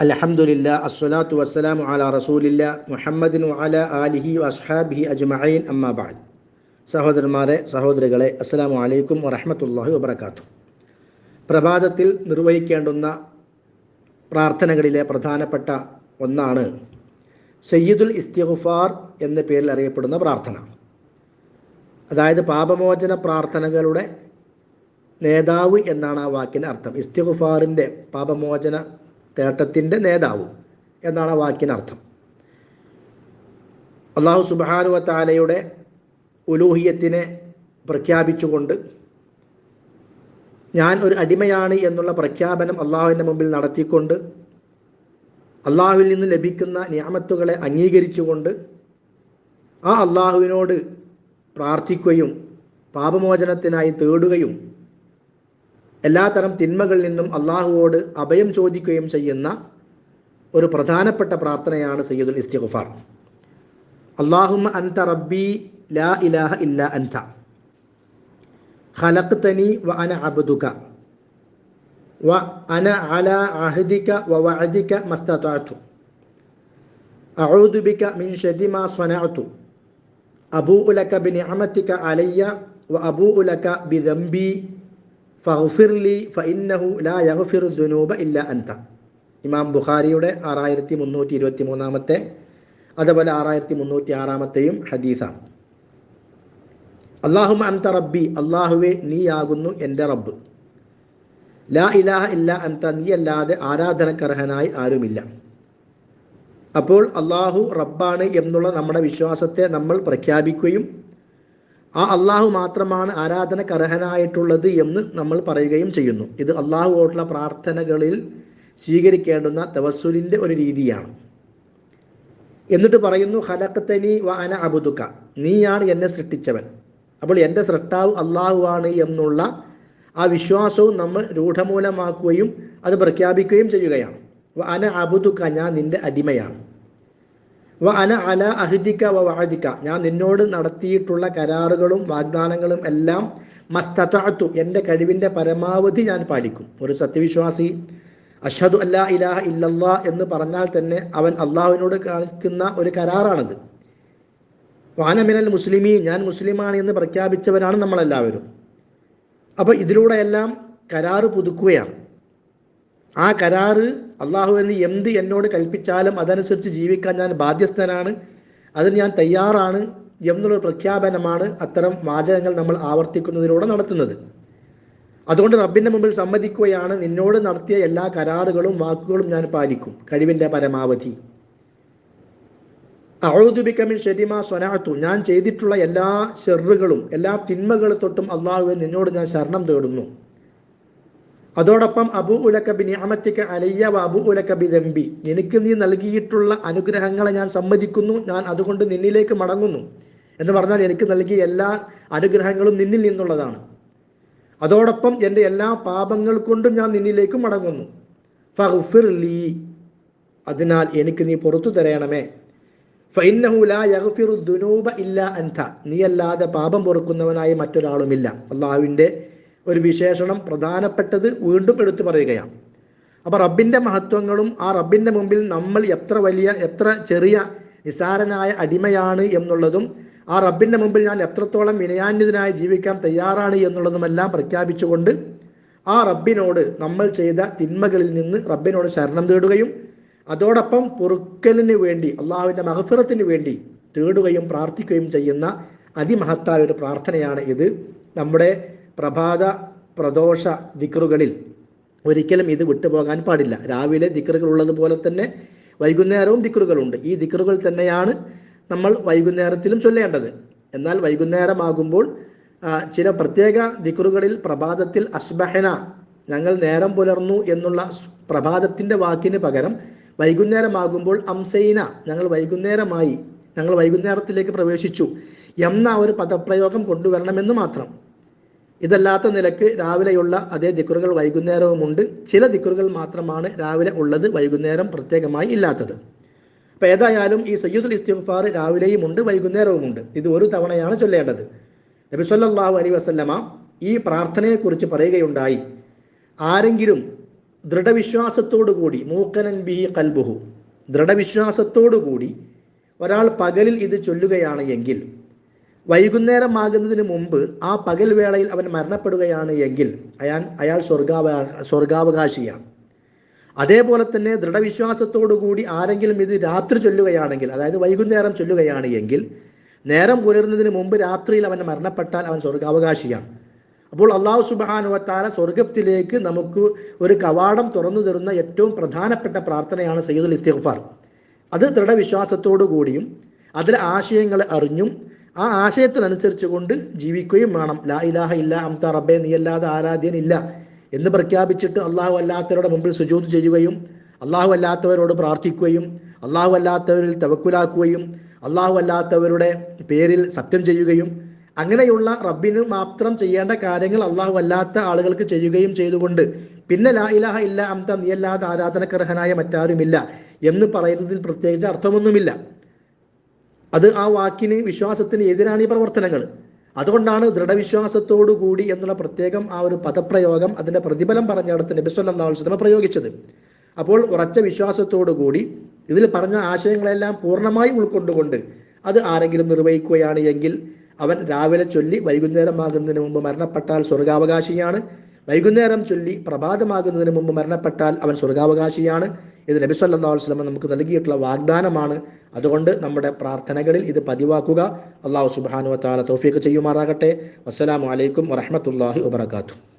അലഹമുല്ല അസ്വലാത്തു വസ്സലാമു അല റസൂലില്ല മുഹമ്മദിനു അല ആലിഹി വസ്ഹാബിഹി അജ്മഈൻ അമ്മാബാദ് സഹോദരന്മാരെ സഹോദരികളെ അസ്സലാമു അലൈക്കും വറഹമത്തല്ലാഹി വബർക്കാത്തു പ്രഭാതത്തിൽ നിർവഹിക്കേണ്ടുന്ന പ്രാർത്ഥനകളിലെ പ്രധാനപ്പെട്ട ഒന്നാണ് സയ്യിദുൽ ഇസ്തിഗ്ഫാർ എന്ന പേരിൽ അറിയപ്പെടുന്ന പ്രാർത്ഥന. അതായത് പാപമോചന പ്രാർത്ഥനകളുടെ നേതാവ് എന്നാണ് ആ വാക്കിന്റെ അർത്ഥം. ഇസ്തിഗ്ഫാറിന്റെ പാപമോചന തേട്ടത്തിന്റെ നേതാവും എന്നാണ് ആ വാക്കിനർത്ഥം അള്ളാഹു സുബാനുവ താലയുടെ ഉലൂഹിയത്തിനെ പ്രഖ്യാപിച്ചുകൊണ്ട് ഞാൻ ഒരു അടിമയാണ് എന്നുള്ള പ്രഖ്യാപനം അള്ളാഹുവിന്റെ മുമ്പിൽ നടത്തിക്കൊണ്ട് അള്ളാഹുവിൽ നിന്ന് ലഭിക്കുന്ന നിയമത്തുകളെ അംഗീകരിച്ചുകൊണ്ട് ആ അള്ളാഹുവിനോട് പ്രാർത്ഥിക്കുകയും പാപമോചനത്തിനായി തേടുകയും എല്ലാത്തരം തിന്മകളിൽ നിന്നും അള്ളാഹുവോട് അഭയം ചോദിക്കുകയും ചെയ്യുന്ന ഒരു പ്രധാനപ്പെട്ട പ്രാർത്ഥനയാണ് സയ്യിദുൽ ഇസ്തിഖുഫാർ അള്ളാഹുമ അൻത റബ്ബി ലാ ഇലാഹ ഇല്ല അൻത. ഖലഖ്തനി വ അന അബ്ദുക. വ അന അല അഹദിക വ വഅദിക മസ്തതഅതു അഊദു ബിക മിൻ ശരി മാ സ്വനഅതു അബൂഉ ലക ബിനിഅമതിക അലയ്യ വ അബൂഉ ലക ബിദംബി ഫഗ്ഫിർലി ഫഇന്നഹു ലാ ദുനൂബ ഇല്ല അൻത. ഇമാം ബുഖാരിയുടെ ആറായിരത്തി മുന്നൂറ്റി ഇരുപത്തി മൂന്നാമത്തെ അതുപോലെ ആറായിരത്തി മുന്നൂറ്റി ആറാമത്തെയും ഹദീസാണ്. അള്ളാഹുമ അന്ത റബ്ബി അള്ളാഹുവെ നീയാകുന്നു എന്റെ റബ്ബ്. ലാ ഇലാഹ ഇല്ല അന്ത നീ അല്ലാതെ ആരാധനക്കർഹനായി ആരുമില്ല. അപ്പോൾ അള്ളാഹു റബ്ബാണ് എന്നുള്ള നമ്മുടെ വിശ്വാസത്തെ നമ്മൾ പ്രഖ്യാപിക്കുകയും ആ അള്ളാഹു മാത്രമാണ് ആരാധനക്കർഹനായിട്ടുള്ളത് എന്ന് നമ്മൾ പറയുകയും ചെയ്യുന്നു. ഇത് അള്ളാഹുവോട്ടുള്ള പ്രാർത്ഥനകളിൽ സ്വീകരിക്കേണ്ടുന്ന തവസുലിന്റെ ഒരു രീതിയാണ്. എന്നിട്ട് പറയുന്നു ഹലക്കത്തനി വ അന അബുദുക്ക നീയാണ് എന്നെ സൃഷ്ടിച്ചവൻ. അപ്പോൾ എന്റെ സൃഷ്ടാവ് അള്ളാഹുവാണ് എന്നുള്ള ആ വിശ്വാസവും നമ്മൾ രൂഢമൂലമാക്കുകയും അത് പ്രഖ്യാപിക്കുകയും ചെയ്യുകയാണ്. അന അബുദുക്ക ഞാൻ നിന്റെ അടിമയാണ്. അന അല അഹിദിക്ക വ ഞാൻ നിന്നോട് നടത്തിയിട്ടുള്ള കരാറുകളും വാഗ്ദാനങ്ങളും എല്ലാം മസ്തത്തു എന്റെ കഴിവിന്റെ പരമാവധി ഞാൻ പാലിക്കും. ഒരു സത്യവിശ്വാസി അഷദു അല്ലാ ഇലാഹ ഇല്ലല്ലാ എന്ന് പറഞ്ഞാൽ തന്നെ അവൻ അള്ളാഹുവിനോട് കാണിക്കുന്ന ഒരു കരാറാണത്. വാനമിനൽ മുസ്ലിമീ ഞാൻ മുസ്ലിമാണ് എന്ന് പ്രഖ്യാപിച്ചവരാണ് നമ്മളെല്ലാവരും. അപ്പോൾ ഇതിലൂടെയെല്ലാം കരാറ് പുതുക്കുകയാണ്. ആ കരാറ് അള്ളാഹു എന്ന് എന്ത് എന്നോട് കൽപ്പിച്ചാലും അതനുസരിച്ച് ജീവിക്കാൻ ഞാൻ ബാധ്യസ്ഥനാണ്. അതിന് ഞാൻ തയ്യാറാണ് എന്നുള്ള പ്രഖ്യാപനമാണ് അത്തരം വാചകങ്ങൾ നമ്മൾ ആവർത്തിക്കുന്നതിലൂടെ നടത്തുന്നത്. അതുകൊണ്ട് റബ്ബിന്റെ മുമ്പിൽ സമ്മതിക്കുകയാണ്. നിന്നോട് നടത്തിയ എല്ലാ കരാറുകളും വാക്കുകളും ഞാൻ പാലിക്കും. കഴിവിന്റെ പരമാവധി. അഴുതുബിക്കമിൻ ഷെരിമ സ്വനാത്തു. ഞാൻ ചെയ്തിട്ടുള്ള എല്ലാ ഷെറുകളും എല്ലാ തിന്മകൾ തൊട്ടും അള്ളാഹുവെ നിന്നോട് ഞാൻ ശരണം തേടുന്നു. അതോടൊപ്പം അബു ഉലക്കബി നിയമത്തിക്ക് അലയ്യ അബു ഉലക്കബി ദമ്പി എനിക്ക് നീ നൽകിയിട്ടുള്ള അനുഗ്രഹങ്ങളെ ഞാൻ സമ്മതിക്കുന്നു. ഞാൻ അതുകൊണ്ട് നിന്നിലേക്ക് മടങ്ങുന്നു. എന്ന് പറഞ്ഞാൽ എനിക്ക് നൽകിയ എല്ലാ അനുഗ്രഹങ്ങളും നിന്നിൽ നിന്നുള്ളതാണ്. അതോടൊപ്പം എന്റെ എല്ലാ പാപങ്ങൾ കൊണ്ടും ഞാൻ നിന്നിലേക്ക് മടങ്ങുന്നു. ഫഹുഫിർ ലീ. അതിനാൽ എനിക്ക് നീ പുറത്തു തരയണമേ. ഫൈനഹുലുനൂബ ഇല്ല അൻഥ നീയല്ലാതെ പാപം പൊറുക്കുന്നവനായി മറ്റൊരാളുമില്ല. അള്ളാഹുവിന്റെ ഒരു വിശേഷണം പ്രധാനപ്പെട്ടത് വീണ്ടും എടുത്തു പറയുകയാണ്. അപ്പോൾ റബ്ബിന്റെ മഹത്വങ്ങളും ആ റബ്ബിന്റെ മുമ്പിൽ നമ്മൾ എത്ര വലിയ എത്ര ചെറിയ നിസാരനായ അടിമയാണ് എന്നുള്ളതും ആ റബ്ബിന്റെ മുമ്പിൽ ഞാൻ എത്രത്തോളം വിനയാന്യതനായി ജീവിക്കാൻ തയ്യാറാണ് എന്നുള്ളതുമെല്ലാം പ്രഖ്യാപിച്ചുകൊണ്ട് ആ റബ്ബിനോട് നമ്മൾ ചെയ്ത തിന്മകളിൽ നിന്ന് റബ്ബിനോട് ശരണം തേടുകയും അതോടൊപ്പം പൊറുക്കലിന് വേണ്ടി അള്ളാഹുവിന്റെ മഹഫിറത്തിന് വേണ്ടി തേടുകയും പ്രാർത്ഥിക്കുകയും ചെയ്യുന്ന അതിമഹത്തായ ഒരു പ്രാർത്ഥനയാണ് ഇത്. നമ്മുടെ പ്രഭാത പ്രദോഷ ദിക്റുകളിൽ ഒരിക്കലും ഇത് വിട്ടുപോകാൻ പാടില്ല. രാവിലെ ദിക്റുകൾ ഉള്ളതുപോലെ തന്നെ വൈകുന്നേരവും ദിക്റുകളുണ്ട്. ഈ ദിക്റുകൾ തന്നെയാണ് നമ്മൾ വൈകുന്നേരത്തിലും ചൊല്ലേണ്ടത്. എന്നാൽ വൈകുന്നേരമാകുമ്പോൾ ചില പ്രത്യേക ദിക്റുകളിൽ പ്രഭാതത്തിൽ അസ്ബഹന ഞങ്ങൾ നേരം പുലർന്നു എന്നുള്ള പ്രഭാതത്തിന്റെ വാക്കിന് പകരം വൈകുന്നേരമാകുമ്പോൾ അംസൈന ഞങ്ങൾ വൈകുന്നേരമായി ഞങ്ങൾ വൈകുന്നേരത്തിലേക്ക് പ്രവേശിച്ചു എന്ന ഒരു പദപ്രയോഗം കൊണ്ടുവരണമെന്ന് മാത്രം. ഇതല്ലാത്ത നിലയ്ക്ക് രാവിലെയുള്ള അതേ ദിക്കുറുകൾ വൈകുന്നേരവുമുണ്ട്. ചില ദിക്കുറുകൾ മാത്രമാണ് രാവിലെ ഉള്ളത് വൈകുന്നേരം പ്രത്യേകമായി ഇല്ലാത്തത്. അപ്പോൾ ഏതായാലും ഈ സയ്യിദുൽ ഇസ്തിഗ്ഫാർ രാവിലെയും ഉണ്ട് വൈകുന്നേരവുമുണ്ട്. ഇത് ഒരു തവണയാണ് ചൊല്ലേണ്ടത്. നബി സല്ലല്ലാഹു അലൈഹി വസല്ലമ ഈ പ്രാർത്ഥനയെക്കുറിച്ച് പറയുകയുണ്ടായി. ആരെങ്കിലും ദൃഢവിശ്വാസത്തോടു കൂടി മൂക്കനൻ ബി കൽബുഹു ദൃഢവിശ്വാസത്തോടു കൂടി ഒരാൾ പകലിൽ ഇത് ചൊല്ലുകയാണ് എങ്കിൽ വൈകുന്നേരമാകുന്നതിന് മുമ്പ് ആ പകൽ വേളയിൽ അവൻ മരണപ്പെടുകയാണ് എങ്കിൽ അയാൾ അയാൾ സ്വർഗാവ സ്വർഗാവകാശിയാണ്. അതേപോലെ തന്നെ ദൃഢവിശ്വാസത്തോടുകൂടി ആരെങ്കിലും ഇത് രാത്രി ചൊല്ലുകയാണെങ്കിൽ അതായത് വൈകുന്നേരം ചൊല്ലുകയാണ് എങ്കിൽ നേരം പുലരുന്നതിന് മുമ്പ് രാത്രിയിൽ അവൻ മരണപ്പെട്ടാൽ അവൻ സ്വർഗാവകാശിയാണ്. അപ്പോൾ അള്ളാഹു സുബാനുവത്താല സ്വർഗത്തിലേക്ക് നമുക്ക് ഒരു കവാടം തുറന്നു തരുന്ന ഏറ്റവും പ്രധാനപ്പെട്ട പ്രാർത്ഥനയാണ് സയ്യിദുൽ ഇസ്തിഗ്ഫാർ. അത് ദൃഢവിശ്വാസത്തോടു കൂടിയും അതിലെ ആശയങ്ങളെ അറിഞ്ഞും ആ ആശയത്തിനനുസരിച്ച് കൊണ്ട് ജീവിക്കുകയും വേണം. ലാ ഇലാഹ ഇല്ല അംത റബ്ബെ നീയല്ലാതെ ആരാധ്യനില്ല എന്ന് പ്രഖ്യാപിച്ചിട്ട് അള്ളാഹു അല്ലാത്തവരുടെ മുമ്പിൽ സുജൂത് ചെയ്യുകയും അള്ളാഹു അല്ലാത്തവരോട് പ്രാർത്ഥിക്കുകയും അള്ളാഹു അല്ലാത്തവരിൽ തവക്കുലാക്കുകയും അള്ളാഹു അല്ലാത്തവരുടെ പേരിൽ സത്യം ചെയ്യുകയും അങ്ങനെയുള്ള റബ്ബിന് മാത്രം ചെയ്യേണ്ട കാര്യങ്ങൾ അള്ളാഹു അല്ലാത്ത ആളുകൾക്ക് ചെയ്യുകയും ചെയ്തുകൊണ്ട് പിന്നെ ലാ ഇലാഹ ഇല്ല അംത നീയല്ലാതെ ആരാധനക്കർഹനായ മറ്റാരുമില്ല എന്ന് പറയുന്നതിൽ പ്രത്യേകിച്ച് അർത്ഥമൊന്നുമില്ല. അത് ആ വാക്കിന് വിശ്വാസത്തിന് എതിരാണ് ഈ പ്രവർത്തനങ്ങൾ. അതുകൊണ്ടാണ് ദൃഢവിശ്വാസത്തോടു കൂടി എന്നുള്ള പ്രത്യേകം ആ ഒരു പദപ്രയോഗം അതിന്റെ പ്രതിഫലം പറഞ്ഞിടത്ത് നബിസ്വല്ലാസ്ലമ പ്രയോഗിച്ചത്. അപ്പോൾ ഉറച്ച വിശ്വാസത്തോടു കൂടി ഇതിൽ പറഞ്ഞ ആശയങ്ങളെല്ലാം പൂർണമായി ഉൾക്കൊണ്ടുകൊണ്ട് അത് ആരെങ്കിലും നിർവഹിക്കുകയാണ് എങ്കിൽ അവൻ രാവിലെ ചൊല്ലി വൈകുന്നേരമാകുന്നതിന് മുമ്പ് മരണപ്പെട്ടാൽ സ്വർഗാവകാശിയാണ്. വൈകുന്നേരം ചൊല്ലി പ്രഭാതമാകുന്നതിന് മുമ്പ് മരണപ്പെട്ടാൽ അവൻ സ്വർഗാവകാശിയാണ്. ഇത് നബി വസല്ലം നമുക്ക് നൽകിയിട്ടുള്ള വാഗ്ദാനമാണ്. അതുകൊണ്ട് നമ്മുടെ പ്രാർത്ഥനകളിൽ ഇത് പതിവാക്കുക. അള്ളാഹു സുബ്ഹാനഹു വ തആല തൗഫീഖ് ചെയ്യുമാറാകട്ടെ. അസ്സലാമലൈക്കും വറഹ്മത്തുള്ളാഹി വബറകാതുഹു.